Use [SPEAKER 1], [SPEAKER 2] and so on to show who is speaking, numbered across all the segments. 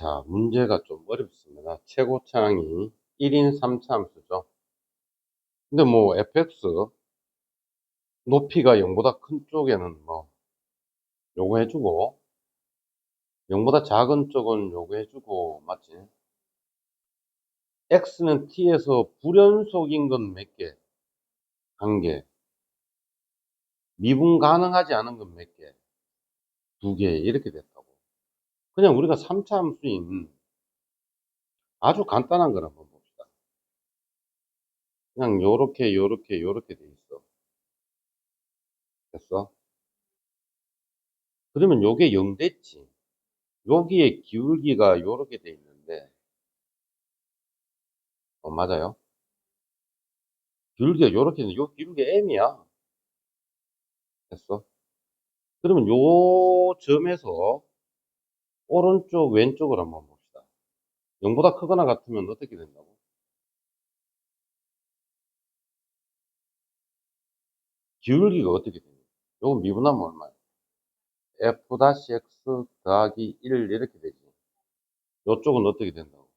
[SPEAKER 1] 자, 문제가 좀 어렵습니다. 최고차항이 1인 3차함수죠. 근데 뭐 fx 높이가 0보다 큰 쪽에는 뭐 요거 해주고 0보다 작은 쪽은 요거 해주고 맞지? x는 t에서 불연속인 건 몇 개? 한 개. 미분 가능하지 않은 건 몇 개? 두 개. 이렇게 됐다고. 그냥 우리가 3차 함수인 아주 간단한 걸 한번 봅시다. 그냥 요렇게 요렇게 요렇게 돼 있어. 됐어? 그러면 요게 0 됐지. 여기에 기울기가 요렇게 돼 있는데 어, 맞아요? 기울기가 요렇게 있는데 요 기울기 m이야. 됐어? 그러면 요 점에서 오른쪽 왼쪽을 한번 봅시다. 0보다 크거나 같으면 어떻게 된다고? 기울기가 어떻게 되냐? 요거 미분하면 얼마야? f-x 더하기 1 이렇게 되지. 요쪽은 어떻게 된다고?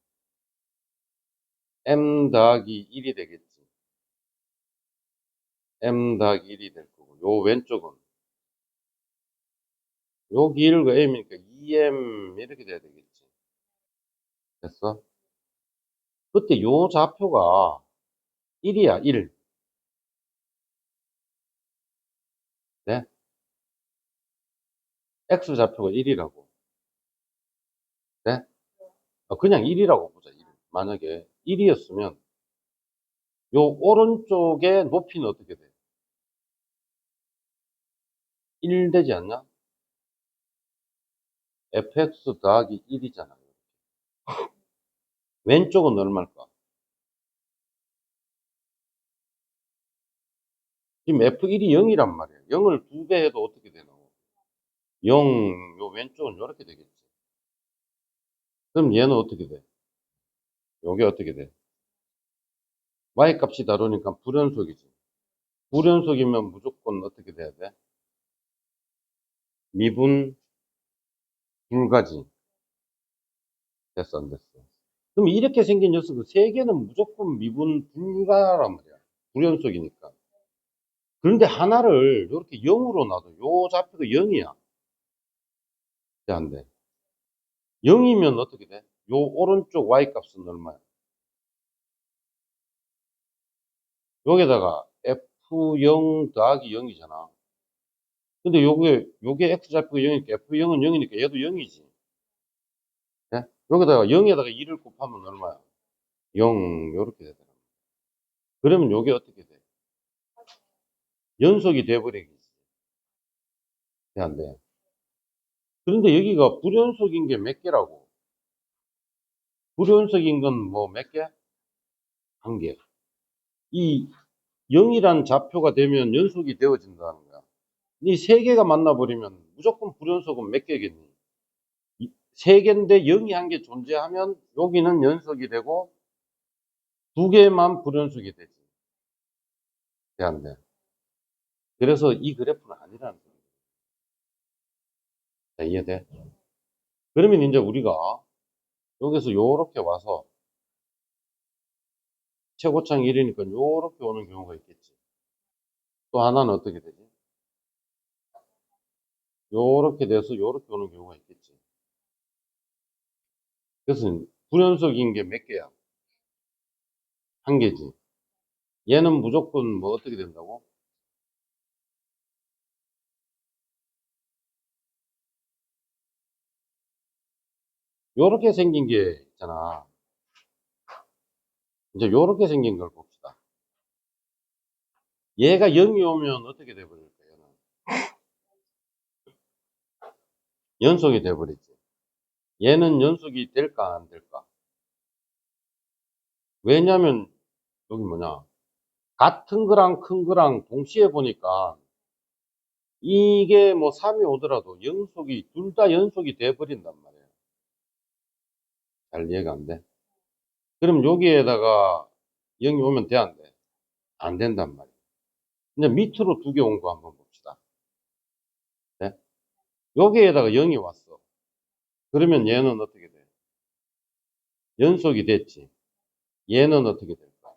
[SPEAKER 1] m 더하기 1이 되겠지. m 더하기 1이 될 거고 요 왼쪽은 요 길이가 m이니까 2m 이렇게 돼야 되겠지. 됐어? 그때 요 좌표가 1이야, 1. 네? x 좌표가 1이라고. 네? 어, 그냥 1이라고 보자, 1. 만약에 1이었으면 요 오른쪽의 높이는 어떻게 돼? 1 되지 않냐? Fx 더하기 1이잖아요. 왼쪽은 얼마일까? 지금 f1이 0이란 말이에요. 0을 두 배 해도 어떻게 되나요? 0, 요 왼쪽은 이렇게 되겠지. 그럼 얘는 어떻게 돼? 요게 어떻게 돼? y 값이 다르니까 불연속이지. 불연속이면 무조건 어떻게 돼야 돼? 미분 불가지. 됐어, 안 됐어? 그럼 이렇게 생긴 녀석은 세 개는 무조건 미분 불가란 말이야. 불연속이니까. 그런데 하나를 이렇게 0으로 놔도 요 좌표가 0이야. 돼, 안 돼? 0이면 어떻게 돼? 요 오른쪽 y 값은 얼마야? 여기다가 f0 더하기 0이잖아. 근데 요게, 요게 x좌표가 0이니까 f0은 0이니까 얘도 0이지. 네? 여기다가 0에다가 2를 곱하면 얼마야? 0, 요렇게 되더라. 그러면 요게 어떻게 돼? 연속이 돼버리겠지. 돼, 안 돼? 그런데 여기가 불연속인 게 몇 개라고? 불연속인 건 뭐 몇 개? 한 개. 이 0이란 좌표가 되면 연속이 되어진다는. 이 세 개가 만나버리면 무조건 불연속은 몇 개겠니? 이세 개인데 0이 한 개 존재하면 여기는 연속이 되고 두 개만 불연속이 되지. 돼, 안 돼? 그래서 이 그래프는 아니라는 거야. 자, 이해돼? 그러면 이제 우리가 여기서 요렇게 와서 최고창 1이니까 요렇게 오는 경우가 있겠지. 또 하나는 어떻게 되지? 요렇게 돼서 요렇게 오는 경우가 있겠지. 그래서 불연속인 게 몇 개야? 한 개지. 얘는 무조건 뭐 어떻게 된다고? 요렇게 생긴 게 있잖아. 이제 요렇게 생긴 걸 봅시다. 얘가 0이 오면 어떻게 돼버릴까, 얘는? 연속이 돼버리지. 얘는 연속이 될까, 안 될까? 왜냐면, 여기 뭐냐. 같은 거랑 큰 거랑 동시에 보니까, 이게 뭐 3이 오더라도 연속이, 둘 다 연속이 돼버린단 말이에요. 잘 이해가 안 돼? 그럼 여기에다가 0이 오면 돼, 안 돼? 안 된단 말이에요. 이제 밑으로 두 개 온 거 한번. 네? 여기에다가 0이 왔어. 그러면 얘는 어떻게 돼? 연속이 됐지. 얘는 어떻게 될까?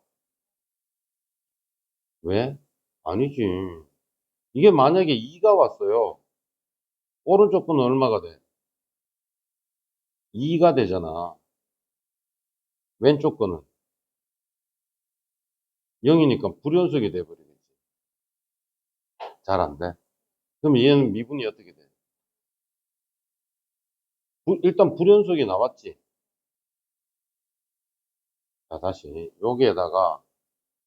[SPEAKER 1] 왜? 아니지. 이게 만약에 2가 왔어요. 오른쪽 분은 얼마가 돼? 2가 되잖아. 왼쪽 거는 0이니까 불연속이 돼버리겠지. 잘 안 돼. 그럼 얘는 미분이 어떻게 돼? 부- 일단 불연속이 나왔지. 자, 다시 여기에다가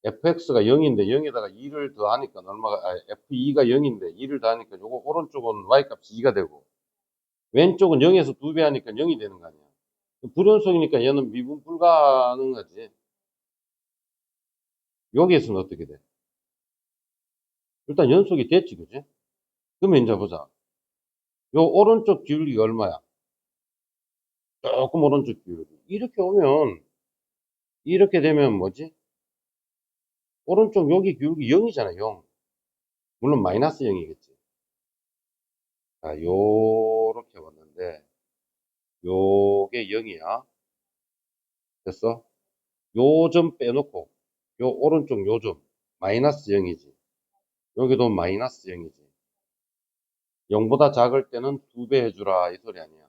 [SPEAKER 1] fx가 0인데 0에다가 2를 더하니까 얼마가 아, f2가 0인데 2를 더하니까 요거 오른쪽은 y값이 2가 되고 왼쪽은 0에서 2배 하니까 0이 되는 거 아니야. 불연속이니까 얘는 미분 불가능하지. 여기에서는 어떻게 돼? 일단 연속이 됐지, 그지? 그러면 이제 보자. 요 오른쪽 기울기가 얼마야? 조금 오른쪽 기울기. 이렇게 오면, 이렇게 되면 뭐지? 오른쪽 여기 기울기 0이잖아, 0. 물론 마이너스 0이겠지. 자, 요렇게 왔는데, 요게 0이야. 됐어? 요 점 빼놓고, 요 오른쪽 요 점, 마이너스 0이지. 여기도 마이너스 0이지. 0보다 작을 때는 2배 해주라, 이 소리 아니야.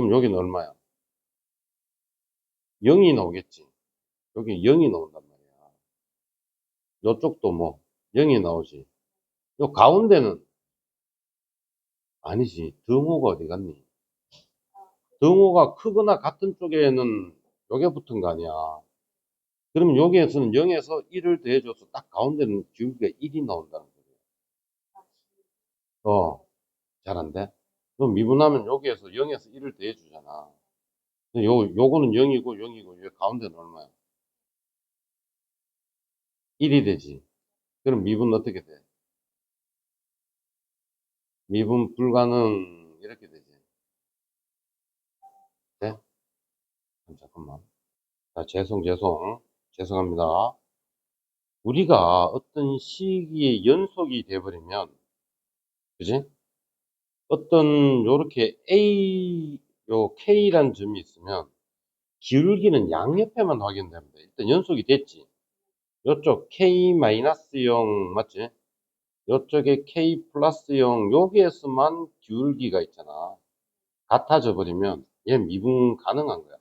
[SPEAKER 1] 그럼 여기는 얼마야? 0이 나오겠지. 여기 0이 나온단 말이야. 요쪽도 뭐 0이 나오지. 요 가운데는 아니지. 등호가 어디 갔니? 등호가 크거나 같은 쪽에는 요게 붙은 거 아니야. 그러면 여기에서는 0에서 1을 더해줘서 딱 가운데는 기울기가 1이 나온다는 거야. 어, 잘안 돼? 그럼 미분하면 여기에서 0에서 1을 더해주잖아. 요, 요거는 0이고 0이고 요 가운데는 얼마야? 1이 되지. 그럼 미분 어떻게 돼? 미분 불가능 이렇게 되지. 네? 잠깐만. 자, 죄송, 죄송. 죄송합니다. 우리가 어떤 시기에 연속이 돼버리면, 그지? 어떤 요렇게 A, 요 K란 점이 있으면 기울기는 양옆에만 확인됩니다. 일단 연속이 됐지. 요쪽 K-0 맞지? 요쪽에 K 플러스 0 여기에서만 기울기가 있잖아. 같아져 버리면 얘 미분 가능한 거야.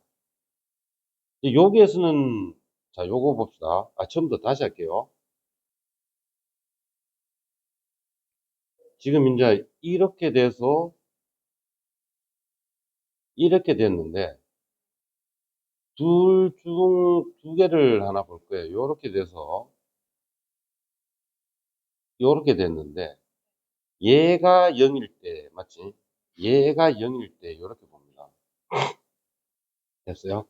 [SPEAKER 1] 여기에서는 자 요거 봅시다. 아 처음부터 다시 할게요. 지금 이제 이렇게 돼서 이렇게 됐는데 둘 중 두 개를 하나 볼 거예요. 요렇게 돼서 요렇게 됐는데 얘가 0일 때 맞지? 얘가 0일 때 요렇게 봅니다. 됐어요?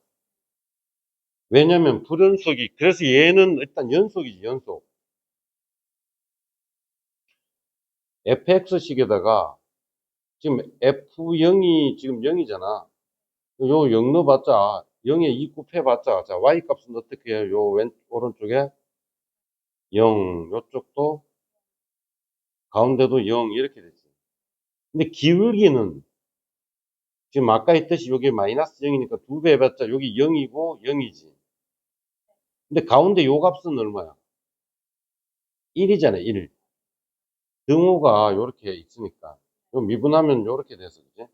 [SPEAKER 1] 왜냐면 불연속이 그래서 얘는 일단 연속이지 연속 fx식에다가 지금 f0이 지금 0이잖아. 요 0 넣어봤자 0에 2 곱해봤자 자 y 값은 어떻게 해요? 요 왼 오른쪽에? 0 요쪽도 가운데도 0 이렇게 되지. 근데 기울기는 지금 아까 했듯이 여기 마이너스 0이니까 두 배 해봤자 여기 0이고 0이지. 근데 가운데 요 값은 얼마야? 1이잖아 1 등호가 요렇게 있으니까 요 미분하면 요렇게 돼서 그지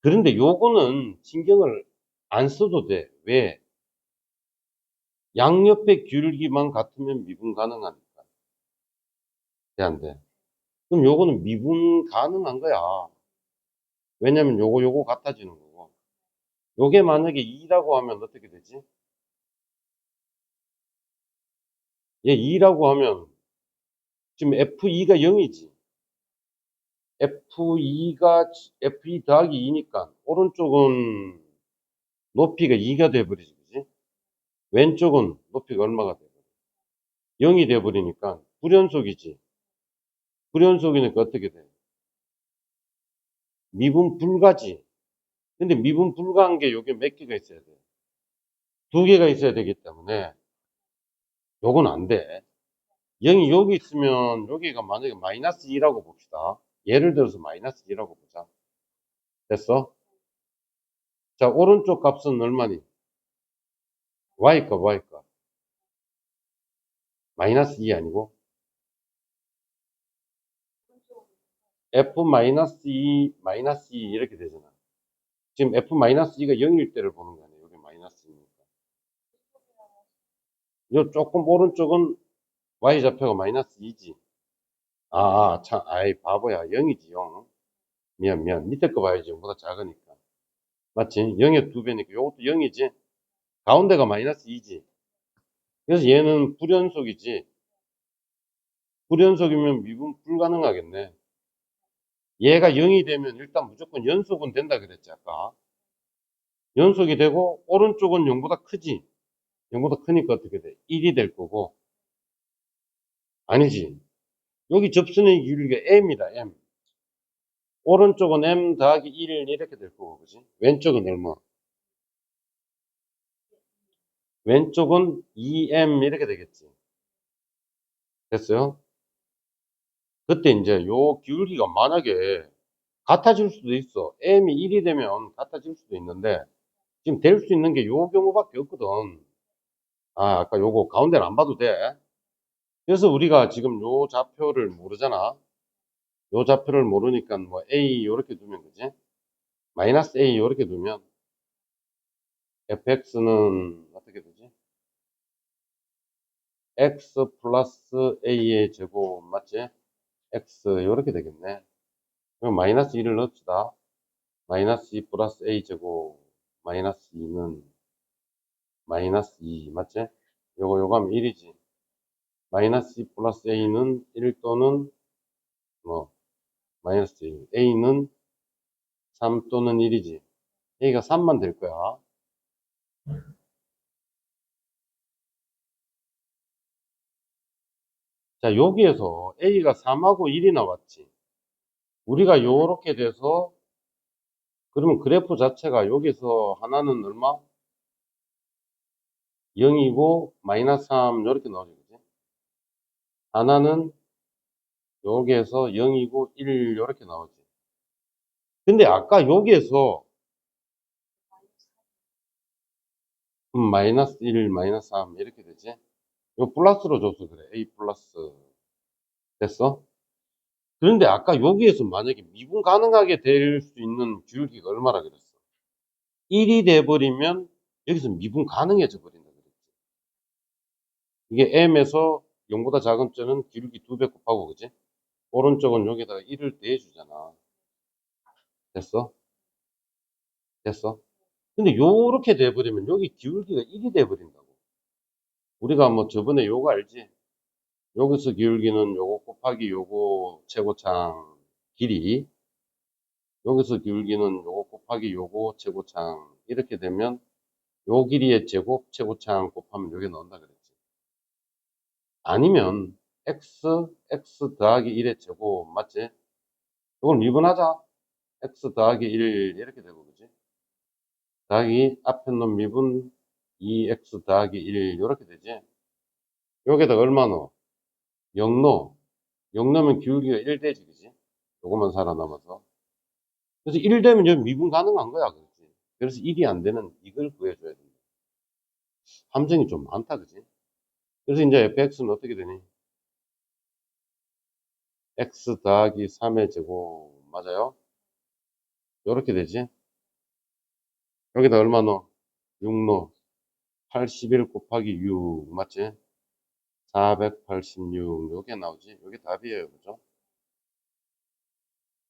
[SPEAKER 1] 그런데 요거는 신경을 안 써도 돼 왜? 양옆의 기울기만 같으면 미분 가능하니까 돼 안 돼? 그럼 요거는 미분 가능한 거야 왜냐면 요거 요거 같아지는 거고 요게 만약에 2라고 하면 어떻게 되지? 얘 2라고 하면 지금 F2가 0이지. F2가 F2 더하기 2니까 오른쪽은 높이가 2가 돼버리지, 그지? 왼쪽은 높이가 얼마가 돼버려? 0이 돼버리니까 불연속이지. 불연속이니까 어떻게 돼? 미분 불가지. 근데 미분 불가한 게 여기 몇 개가 있어야 돼? 두 개가 있어야 되기 때문에 요건 안 돼. 0이 여기 있으면 여기가 만약에 마이너스 2라고 봅시다. 예를 들어서 마이너스 2라고 보자. 됐어? 자, 오른쪽 값은 얼마니? y값, y값. 마이너스 2 아니고 f 마이너스 2 마이너스 2 이렇게 되잖아. 지금 f 마이너스 2가 0일 때를 보는 거 아니에요. 여기 마이너스니까. 요 조금 오른쪽은 y 좌표가 마이너스 2지. 아, 아, 참, 아이, 바보야. 0이지, 0. 미안, 미안. 밑에 거 봐야지. 0보다 작으니까. 맞지? 0의 두 배니까 요것도 0이지. 가운데가 마이너스 2지. 그래서 얘는 불연속이지. 불연속이면 미분 불가능하겠네. 얘가 0이 되면 일단 무조건 연속은 된다 그랬지, 아까. 연속이 되고, 오른쪽은 0보다 크지. 0보다 크니까 어떻게 돼? 1이 될 거고. 아니지. 여기 접선의 기울기가 m이다, m. 오른쪽은 m 더하기 1 이렇게 될 거고, 그지? 왼쪽은 얼마? 왼쪽은 2m 이렇게 되겠지. 됐어요? 그때 이제 요 기울기가 만약에 같아질 수도 있어. m이 1이 되면 같아질 수도 있는데, 지금 될 수 있는 게 요 경우밖에 없거든. 아, 아까 요거 가운데는 안 봐도 돼. 그래서 우리가 지금 요 좌표를 모르잖아. 요 좌표를 모르니까 뭐 a 요렇게 두면 그지? 마이너스 a 요렇게 두면 fx는 어떻게 되지? x 플러스 a의 제곱 맞지? x 요렇게 되겠네. 그럼 마이너스 2를 넣읍시다. 마이너스 2 플러스 a 제곱 마이너스 2는 마이너스 2 맞지? 요거 요거 하면 1이지. 마이너스 2 플러스 a는 1 또는 뭐 마이너스 1. a는 3 또는 1이지. a가 3만 될 거야. 자, 여기에서 a가 3하고 1이 나왔지. 우리가 요렇게 돼서 그러면 그래프 자체가 여기서 하나는 얼마? 0이고 마이너스 3 이렇게 나오죠. 하나는 여기에서 0이고 1 이렇게 나오지. 근데 아까 여기에서 음, 마이너스 1, 마이너스 3 이렇게 되지. 이거 플러스로 줘서 그래. A 플러스. 됐어? 그런데 아까 여기에서 만약에 미분 가능하게 될 수 있는 기울기가 얼마나 그랬어? 1이 돼버리면 여기서 미분 가능해져 버린다 그랬지. 이게 m에서 0보다 작은 점은 기울기 2배 곱하고 그지? 오른쪽은 여기다가 1을 대주잖아. 됐어? 됐어? 근데 요렇게 돼버리면 여기 기울기가 1이 돼버린다고. 우리가 뭐 저번에 요거 알지? 여기서 기울기는 요거 곱하기 요거 최고창 길이 여기서 기울기는 요거 곱하기 요거 최고창 이렇게 되면 요 길이의 제곱 최고창 곱하면 여기 나온다 그랬지. 아니면 x x 더하기 1의 제곱 맞지? 이걸 미분하자. x 더하기 1 이렇게 되고 그지? 더하기 앞에 놓은 미분 2x 더하기 1 이렇게 되지? 여기다 얼마 넣어? 0 넣어. 0 넣으면 기울기가 1 되지 그지? 요것만 살아남아서. 그래서 1 되면 여기 미분 가능한 거야 그지? 그래서 1이 안 되는 이걸 구해줘야 된다. 함정이 좀 많다 그지? 그래서 이제 fx는 어떻게 되니? x 더하기 3의 제곱 맞아요? 이렇게 되지? 여기다 얼마 넣어? 6 넣어. 81 곱하기 6 맞지? 486 요게 나오지? 요게 답이에요 그죠?